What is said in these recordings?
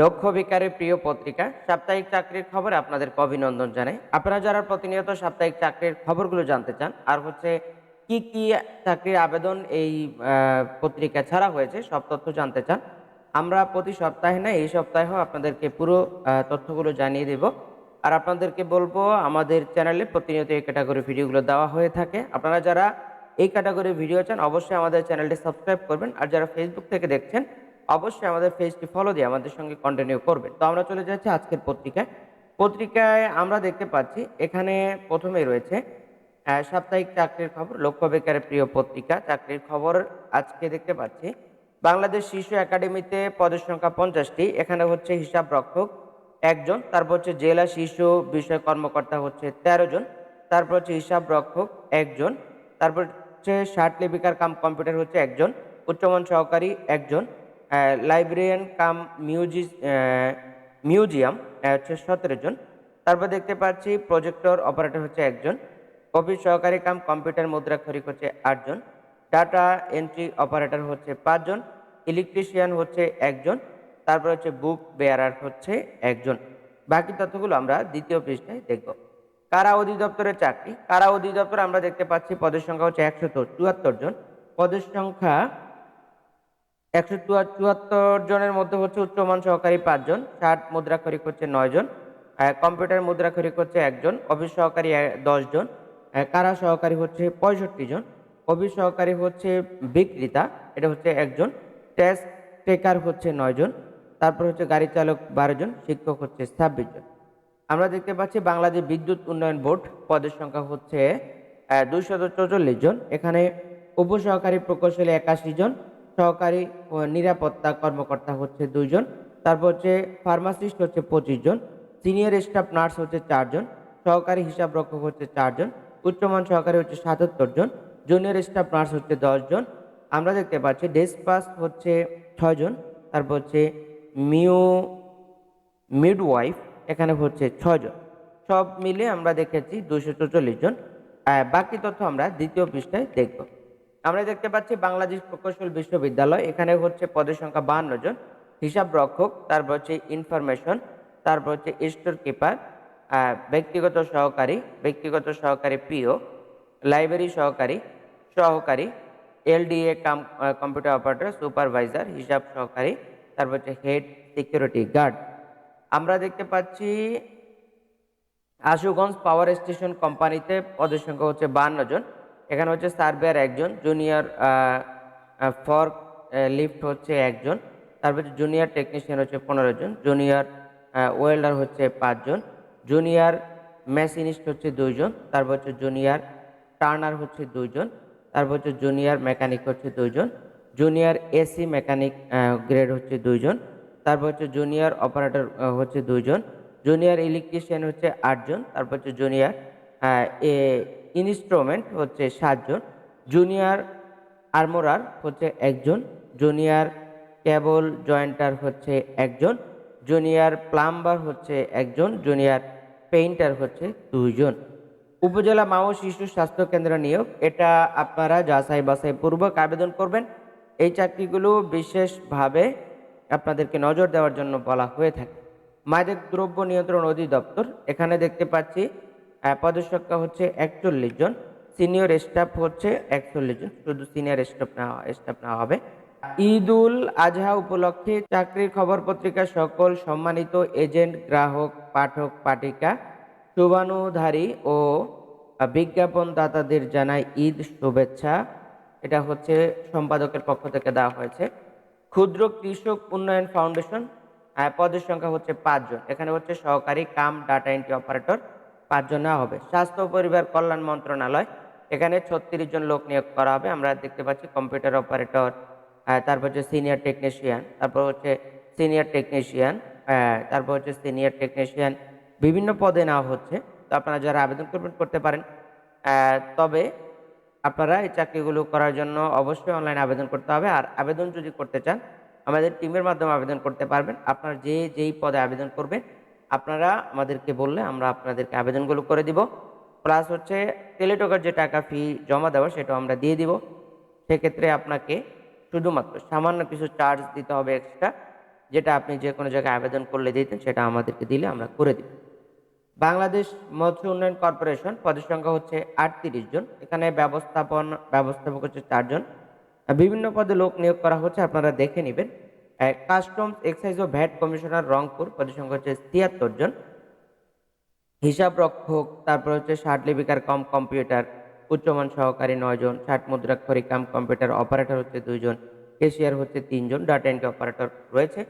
লক্ষ্য বেকারের প্রিয় পত্রিকা, সাপ্তাহিক চাকরির খবরে আপনাদেরকে অভিনন্দন জানাই। আপনারা যারা প্রতিনিয়ত সাপ্তাহিক চাকরির খবরগুলো জানতে চান, আর হচ্ছে কি কি চাকরির আবেদন এই পত্রিকা ছাড়া হয়েছে, সব তথ্য জানতে চান, আমরা প্রতি সপ্তাহে না, এই সপ্তাহেও আপনাদেরকে পুরো তথ্যগুলো জানিয়ে দেব। আর আপনাদেরকে বলব, আমাদের চ্যানেলে প্রতিনিয়ত এই ক্যাটাগরি ভিডিওগুলো দেওয়া হয়ে থাকে। আপনারা যারা এই ক্যাটাগরি ভিডিও চান, অবশ্যই আমাদের চ্যানেলটি সাবস্ক্রাইব করবেন। আর যারা ফেসবুক থেকে দেখছেন অবশ্যই আমাদের পেজটি ফলো দিয়ে আমাদের সঙ্গে কন্টিনিউ করবেন। তো আমরা চলে যাচ্ছি আজকের পত্রিকায়। পত্রিকায় আমরা দেখতে পাচ্ছি, এখানে প্রথমেই রয়েছে সাপ্তাহিক চাকরির খবর, লক্ষ্য বেকারের প্রিয় পত্রিকা। চাকরির খবর আজকে দেখতে পাচ্ছি, বাংলাদেশ শিশু একাডেমিতে পদের সংখ্যা পঞ্চাশটি, এখানে হচ্ছে হিসাব রক্ষক একজন, তারপর হচ্ছে জেলা শিশু বিষয় কর্মকর্তা হচ্ছে তেরো জন, তারপর হচ্ছে হিসাব রক্ষক একজন, তারপর হচ্ছে ষাট লিপিকার কাম কম্পিউটার হচ্ছে একজন, উচ্চমান সহকারী একজন লাইব্রেরিয়ান কাম মিউজি মিউজিয়াম হচ্ছে সতেরো জন। তারপর দেখতে পাচ্ছি প্রজেক্টর অপারেটর হচ্ছে একজন। অফিস সহকারী কাম কম্পিউটার মুদ্রাক্ষরিক হচ্ছে আটজন ডাটা এন্ট্রি অপারেটর হচ্ছে পাঁচজন ইলেকট্রিশিয়ান হচ্ছে একজন। তারপর হচ্ছে বুক বেয়ারার হচ্ছে একজন। বাকি তথ্যগুলো আমরা দ্বিতীয় পৃষ্ঠায় দেখব। কারা অধিদপ্তরের চাকরি? কারা অধিদপ্তর আমরা দেখতে পাচ্ছি, পদের সংখ্যা হচ্ছে একশো চুয়াত্তর জন। পদের সংখ্যা একশো চুয়াত্তর জনের মধ্যে হচ্ছে উচ্চমান সহকারী পাঁচজন ষাট মুদ্রাক্ষরিক হচ্ছে নয় জন আহ, কম্পিউটার মুদ্রাক্ষরিক হচ্ছে একজন অফিস সহকারী দশ জন কারা সহকারী হচ্ছে পঁয়ষট্টি জন অফিস সহকারী হচ্ছে বিক্রেতা এটা হচ্ছে একজন টেস্ট টেকার হচ্ছে নয় জন তারপর হচ্ছে গাড়ি চালক বারো জন শিক্ষক হচ্ছে ছাব্বিশ জন আমরা দেখতে পাচ্ছি বাংলাদেশ বিদ্যুৎ উন্নয়ন বোর্ড পদের সংখ্যা হচ্ছে দুইশত চৌচল্লিশ জন এখানে উপসহকারী প্রকৌশলী একাশি জন সহকারী নিরাপত্তা কর্মকর্তা হচ্ছে দুইজন। তারপর হচ্ছে ফার্মাসিস্ট হচ্ছে পঁচিশ জন। সিনিয়র স্টাফ নার্স হচ্ছে চারজন সহকারী হিসাব রক্ষক হচ্ছে চারজন উচ্চমান সহকারী হচ্ছে সাতাত্তর জন। জুনিয়র স্টাফ নার্স হচ্ছে দশ জন। আমরা দেখতে পাচ্ছি ডেস্ক পাস হচ্ছে ছয়জন তারপর হচ্ছে মিউ, মিডওয়াইফ এখানে হচ্ছে ছজন সব মিলে আমরা দেখেছি দুশো জন। বাকি তথ্য আমরা দ্বিতীয় পৃষ্ঠায় দেখব। আমরা দেখতে পাচ্ছি বাংলাদেশ প্রকৌশল বিশ্ববিদ্যালয়, এখানে হচ্ছে পদের সংখ্যা বাহান্ন জন, হিসাব রক্ষক, তারপর হচ্ছে ইনফরমেশন তারপর হচ্ছে স্টোর কিপার ব্যক্তিগত সহকারী ব্যক্তিগত সহকারী পিও লাইব্রেরি সহকারী সহকারী LDA cum computer operator supervisor হিসাব সহকারী, তারপর হচ্ছে হেড সিকিউরিটি গার্ড আমরা দেখতে পাচ্ছি আশুগঞ্জ পাওয়ার স্টেশন কোম্পানিতে পদের সংখ্যা হচ্ছে বাহান্ন জন। এখানে হচ্ছে সার্ভেয়ার একজন, জুনিয়র ফর লিফট হচ্ছে একজন, তারপর জুনিয়র টেকনিশিয়ান হচ্ছে পনেরো জন, জুনিয়র ওয়েল্ডার হচ্ছে পাঁচজন জুনিয়র মেশিনিস্ট হচ্ছে দুইজন তারপর হচ্ছে জুনিয়র টার্নার হচ্ছে দুইজন তারপর হচ্ছে জুনিয়র মেকানিক হচ্ছে দুইজন জুনিয়র এসি মেকানিক গ্রেড হচ্ছে দুইজন তারপর হচ্ছে জুনিয়র অপারেটর হচ্ছে দুইজন জুনিয়র ইলেকট্রিশিয়ান হচ্ছে আটজন তারপর হচ্ছে জুনিয়র ইনস্ট্রুমেন্ট হচ্ছে সাতজন, জুনিয়র আর্মোরার হচ্ছে একজন, জুনিয়র কেবল জয়েন্টার হচ্ছে একজন, জুনিয়র প্লাম্বার হচ্ছে একজন, জুনিয়র পেইন্টার হচ্ছে দুইজন। উপজেলা মা ও শিশু স্বাস্থ্য কেন্দ্র নিয়োগ, এটা আপনারা যাচাই বাছাই পূর্বক আবেদন করবেন। এই চাকরিগুলো বিশেষভাবে আপনাদেরকে নজর দেওয়ার জন্য বলা হয়ে থাকে। মাদক দ্রব্য নিয়ন্ত্রণ অধিদপ্তর, এখানে দেখতে পাচ্ছি পদের সংখ্যা হচ্ছে একচল্লিশ জন সিনিয়র স্টাফ হচ্ছে একচল্লিশ জন, শুধু সিনিয়র স্টাফ নেওয়া স্টাফ নেওয়া হবে। ঈদ উল আজহা উপলক্ষে চাকরির খবর পত্রিকা সকল সম্মানিত এজেন্ট, গ্রাহক, পাঠক, পাঠিকা, শুভানুধারী ও বিজ্ঞাপনদাতাদের জানায় ঈদ শুভেচ্ছা। এটা হচ্ছে সম্পাদকের পক্ষ থেকে দেওয়া হয়েছে। ক্ষুদ্র কৃষক উন্নয়ন ফাউন্ডেশন পদের সংখ্যা হচ্ছে পাঁচজন এখানে হচ্ছে সহকারী কাম ডাটা এন্ট্রি অপারেটর পাঁচজন নেওয়া হবে। স্বাস্থ্য পরিবার কল্যাণ মন্ত্রণালয়, এখানে ছত্রিশ জন লোক নিয়োগ করা হবে। আমরা দেখতে পাচ্ছি কম্পিউটার অপারেটর তারপর হচ্ছে সিনিয়র টেকনিশিয়ান তারপর হচ্ছে সিনিয়র টেকনিশিয়ান তারপর হচ্ছে সিনিয়র টেকনিশিয়ান বিভিন্ন পদে নেওয়া হচ্ছে। তো আপনারা যারা আবেদন করবেন করতে পারেন। তবে আপনারা এই চাকরিগুলো করার জন্য অবশ্যই অনলাইন আবেদন করতে হবে। আর আবেদন যদি করতে চান, আমাদের টিমের মাধ্যমে আবেদন করতে পারবেন। আপনার যে যেই পদে আবেদন করবেন আপনারা আমাদেরকে বললে আমরা আপনাদেরকে আবেদনগুলো করে দিব। প্লাস হচ্ছে টেলিটকের যে টাকা ফি জমা দেওয়া সেটাও আমরা দিয়ে দিব। সেক্ষেত্রে আপনাকে শুধুমাত্র সামান্য কিছু চার্জ দিতে হবে এক্সট্রা যেটা আপনি যে কোনো জায়গায় আবেদন করলে দিতেন সেটা আমাদেরকে দিলে আমরা করে দিব। বাংলাদেশ মৎস্য উন্নয়ন কর্পোরেশন পদের সংখ্যা হচ্ছে আটত্রিশ জন। এখানে ব্যবস্থাপন, ব্যবস্থাপক হচ্ছে চারজন বিভিন্ন পদে লোক নিয়োগ করা হচ্ছে, আপনারা দেখে নেবেন। কাস্টমস এক্সাইজ ও ভ্যাট কমিশনার রংপুর পদের সংখ্যা হচ্ছে তিয়াত্তর জন। হিসাব রক্ষক, তারপর হচ্ছে ষাট লিপিকার কম কম্পিউটার উচ্চমান সহকারী নয় জন, ষাট মুদ্রাক্ষরী কাম কম্পিউটার অপারেটর হচ্ছে দুইজন কেশিয়ার হচ্ছে তিনজন ডাটা এন্ট্রি অপারেটর রয়েছে।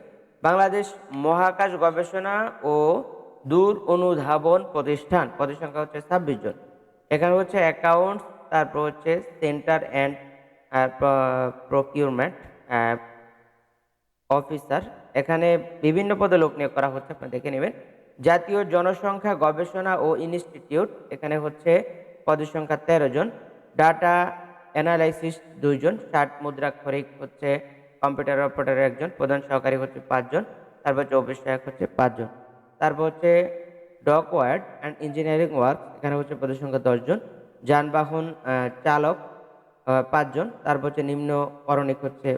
বাংলাদেশ মহাকাশ গবেষণা ও দূর অনুধাবন প্রতিষ্ঠান, পদের সংখ্যা হচ্ছে ছাব্বিশ জন। এখানে হচ্ছে অ্যাকাউন্টস তারপর হচ্ছে সেন্টার অ্যান্ড প্রকিউরমেন্ট অফিসার। এখানে বিভিন্ন পদে লোক নিয়োগ করা হচ্ছে, আপনারা দেখে নেবেন। জাতীয় জনসংখ্যা গবেষণা ও ইনস্টিটিউট, এখানে হচ্ছে পদের সংখ্যা তেরো জন। ডাটা অ্যানালাইসিস দুইজন ষাট মুদ্রাক্ষরিক হচ্ছে কম্পিউটার অপারেটর একজন। প্রধান সহকারী হচ্ছে পাঁচজন তারপর হচ্ছে অফিস সহায়ক হচ্ছে পাঁচজন তারপর হচ্ছে dockyard and engineering work, এখানে হচ্ছে পদের সংখ্যা দশজন যানবাহন চালক পাঁচজন তারপর হচ্ছে নিম্ন করণিক হচ্ছে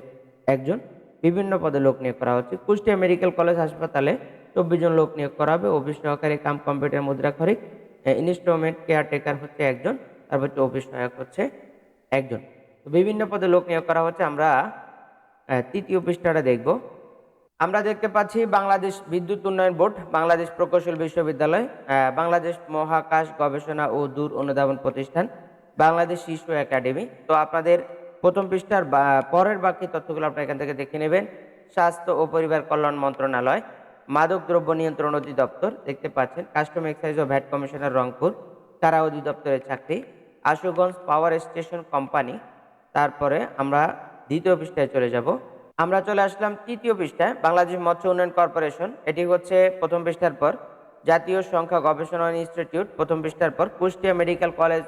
একজন। বিভিন্ন পদে লোক নিয়োগ করা হচ্ছে। কুষ্টিয়া মেডিকেল কলেজ হাসপাতালে চব্বিশ জন লোক নিয়োগ করা হবে। অফিস সহকারী কাম কম্পিউটার মুদ্রাক্ষরিক ইনস্ট্রুমেন্ট কেয়ারটেকার হচ্ছে একজন তারপর হচ্ছে অফিস সহায়ক হচ্ছে একজন। তো বিভিন্ন পদে লোক নিয়োগ করা হচ্ছে। আমরা তৃতীয় পৃষ্ঠাটা দেখব। আমরা দেখতে পাচ্ছি বাংলাদেশ বিদ্যুৎ উন্নয়ন বোর্ড, বাংলাদেশ প্রকৌশল বিশ্ববিদ্যালয় বাংলাদেশ মহাকাশ গবেষণা ও দূর অনুধাবন প্রতিষ্ঠান, বাংলাদেশ শিশু একাডেমি। তো আপনাদের প্রথম পৃষ্ঠার পরের বাকি তথ্যগুলো আপনারা এখান থেকে দেখে নেবেন। স্বাস্থ্য ও পরিবার কল্যাণ মন্ত্রণালয়, মাদক দ্রব্য নিয়ন্ত্রণ অধিদপ্তর, দেখতে পাচ্ছেন, কাস্টম এক্সাইজ ও ভ্যাট কমিশনার রংপুর, তারা অধিদপ্তরের চাকরি আশুগঞ্জ পাওয়ার স্টেশন কোম্পানি, তারপরে আমরা দ্বিতীয় পৃষ্ঠায় চলে যাব। আমরা চলে আসলাম তৃতীয় পৃষ্ঠায়, বাংলাদেশ মৎস্য উন্নয়ন কর্পোরেশন। এটি হচ্ছে প্রথম পৃষ্ঠার পর। জাতীয় সংখ্যা গবেষণা ইনস্টিটিউট, প্রথম পৃষ্ঠার পর, কুষ্টিয়া মেডিকেল কলেজ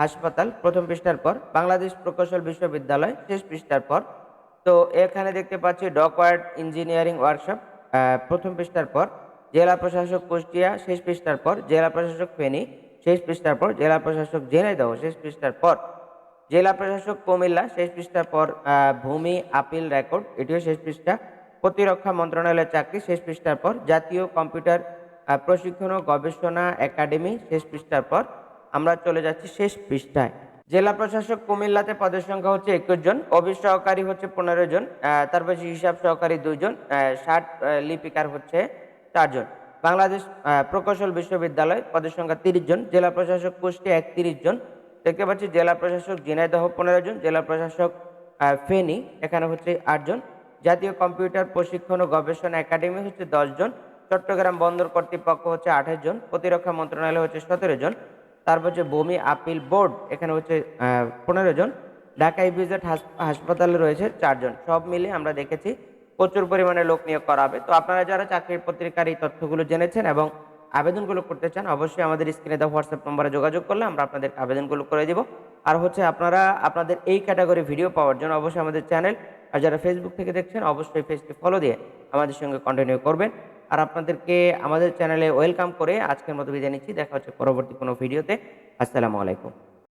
হাসপাতাল প্রথম পৃষ্ঠার পর, বাংলাদেশ প্রকৌশল বিশ্ববিদ্যালয় শেষ পৃষ্ঠার পর। তো এখানে দেখতে পাচ্ছি ডকওয়ার্ড ইঞ্জিনিয়ারিং ওয়ার্কশপ প্রথম পৃষ্ঠার পর। জেলা প্রশাসক কুষ্টিয়া, শেষ পৃষ্ঠার পর। জেলা প্রশাসক ফেনী, শেষ পৃষ্ঠার পর। জেলা প্রশাসক ঝিনাইদহ শেষ পৃষ্ঠার পর। জেলা প্রশাসক কুমিল্লা, শেষ পৃষ্ঠার পর ভূমি আপিল রেকর্ড, এটিও শেষ পৃষ্ঠা। প্রতিরক্ষা মন্ত্রণালয়ের চাকরি, শেষ পৃষ্ঠার পর। জাতীয় কম্পিউটার প্রশিক্ষণ ও গবেষণা একাডেমি, শেষ পৃষ্ঠার পর। আমরা চলে যাচ্ছি শেষ পৃষ্ঠায়। জেলা প্রশাসক কুমিল্লাতে পদের সংখ্যা হচ্ছে একুশ জন অফিস সহকারী হচ্ছে পনেরো জন তারপর হিসাব সহকারী দুইজন আহ, ষাট লিপিকার হচ্ছে চারজন বাংলাদেশ প্রকৌশল বিশ্ববিদ্যালয় পদের সংখ্যা তিরিশ জন জেলা প্রশাসক কুষ্টিয়া একত্রিশ জন। দেখতে পাচ্ছি জেলা প্রশাসক ঝিনাইদহ পনেরো জন জেলা প্রশাসক ফেনী এখানে হচ্ছে আটজন জাতীয় কম্পিউটার প্রশিক্ষণ ও গবেষণা একাডেমি হচ্ছে দশ জন চট্টগ্রাম বন্দর কর্তৃপক্ষ হচ্ছে আঠাশ জন প্রতিরক্ষা মন্ত্রণালয় হচ্ছে সতেরো জন। তারপর হচ্ছে বমি আপিল বোর্ড, এখানে হচ্ছে পনেরো জন। ঢাকা ইপিজেড হাসপাতালে রয়েছে চারজন সব মিলে আমরা দেখেছি প্রচুর পরিমাণে লোক নিয়োগ করা হবে। তো আপনারা যারা চাকরির পত্রিকার এই তথ্যগুলো জেনেছেন এবং আবেদনগুলো করতে চান, অবশ্যই আমাদের স্ক্রিনে দেওয়া হোয়াটসঅ্যাপ নম্বরে যোগাযোগ করলে আমরা আপনাদের আবেদনগুলো করে দিব। আর হচ্ছে আপনারা, আপনাদের এই ক্যাটাগরি ভিডিও পাওয়ার জন্য অবশ্যই আমাদের চ্যানেল। আর যারা ফেসবুক থেকে দেখছেন, অবশ্যই পেজটি ফলো দিয়ে আমাদের সঙ্গে কন্টিনিউ করবেন। আর আপনাদেরকে আমাদের চ্যানেলে ওয়েলকাম করে আজকের মতো বিদায় নিচ্ছি। দেখা হচ্ছে পরবর্তী কোনো ভিডিওতে। আসসালামু আলাইকুম।